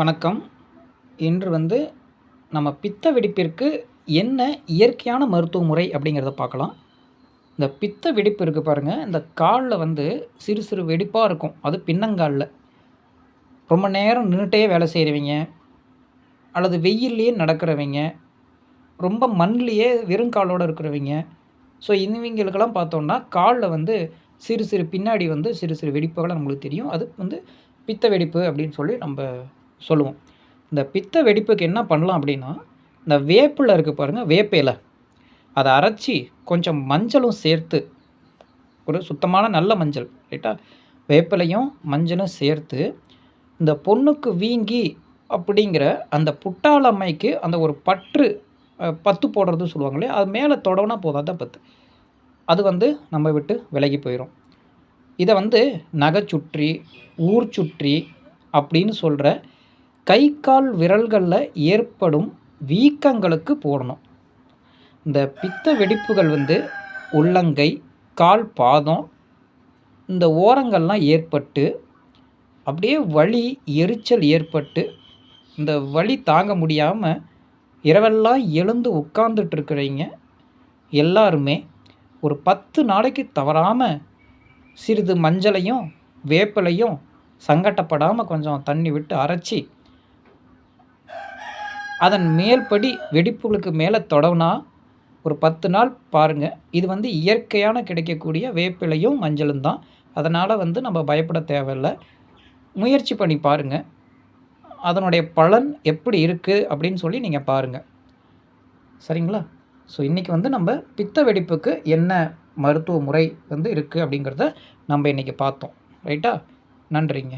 வணக்கம். இன்று வந்து நம்ம பித்த வெடிப்பிற்கு என்ன இயற்கையான மருத்துவ முறை அப்படிங்கிறத பார்க்கலாம். இந்த பித்த வெடிப்பு இருக்குது பாருங்கள் இந்த காலில் வந்து சிறு சிறு வெடிப்பாக இருக்கும். அது பின்னங்காலில். ரொம்ப நேரம் நின்றுட்டே வேலை செய்கிறவங்க அல்லது வெயில்லையே நடக்கிறவங்க ரொம்ப மண்லேயே வெறுங்காலோடு இருக்கிறவங்க. ஸோ இவங்களுக்கெல்லாம் பார்த்தோன்னா காலில் வந்து சிறு சிறு பின்னாடி வந்து சிறு சிறு வெடிப்புகளை நம்மளுக்கு தெரியும். அது வந்து பித்த வெடிப்பு அப்படின்னு சொல்லி நம்ம சொல்லுவோம். இந்த பித்த வெடிப்புக்கு என்ன பண்ணலாம் அப்படின்னா இந்த வேப்பில் இருக்குது பாருங்கள் வேப்பையில் அதை அரைச்சி கொஞ்சம் மஞ்சளும் சேர்த்து ஒரு சுத்தமான நல்ல மஞ்சள் ரைட்டா? வேப்பிலையும் மஞ்சளும் சேர்த்து இந்த பொண்ணுக்கு வீங்கி அப்படிங்கிற அந்த புட்டாளம்மைக்கு அந்த ஒரு பற்று பத்து போடுறது சொல்லுவாங்களே அது மேலே தொடவுனா போதாதான் பத்து. அது வந்து நம்ம விட்டு விலகி போயிடும் இதை வந்து நகை சுற்றி ஊர் சுற்றி அப்படின்னு சொல்கிற கை கால் விரல்களில் ஏற்படும் வீக்கங்களுக்கு போடணும். இந்த பித்த வெடிப்புகள் வந்து உள்ளங்கை கால் பாதம் இந்த ஓரங்கள்லாம் ஏற்பட்டு அப்படியே வலி எரிச்சல் ஏற்பட்டு இந்த வலி தாங்க முடியாமல் இரவெல்லாம் எழுந்து உட்கார்ந்துட்டு எல்லாருமே ஒரு பத்து நாளைக்கு தவறாமல் சிறிது மஞ்சளையும் வேப்பிலையும் சங்கட்டப்படாமல் கொஞ்சம் தண்ணி விட்டு அரைச்சி அதன் மேல்படி வெடிப்புகளுக்கு மேலே தொடவுனா ஒரு பத்து நாள் பாருங்கள் இது வந்து இயற்கையான கிடைக்கக்கூடிய வேப்பிலையும் மஞ்சளும் தான். அதனால் வந்து நம்ம பயப்பட தேவையில்லை. முயற்சி பண்ணி பாருங்கள் அதனுடைய பலன் எப்படி இருக்குது அப்படின்னு சொல்லி நீங்கள் பாருங்கள் சரிங்களா? ஸோ இன்றைக்கி வந்து நம்ம பித்த வெடிப்புக்கு என்ன மருத்துவ முறை வந்து இருக்குது அப்படிங்கிறத நம்ம இன்றைக்கி பார்த்தோம். ரைட்டா நன்றிங்க.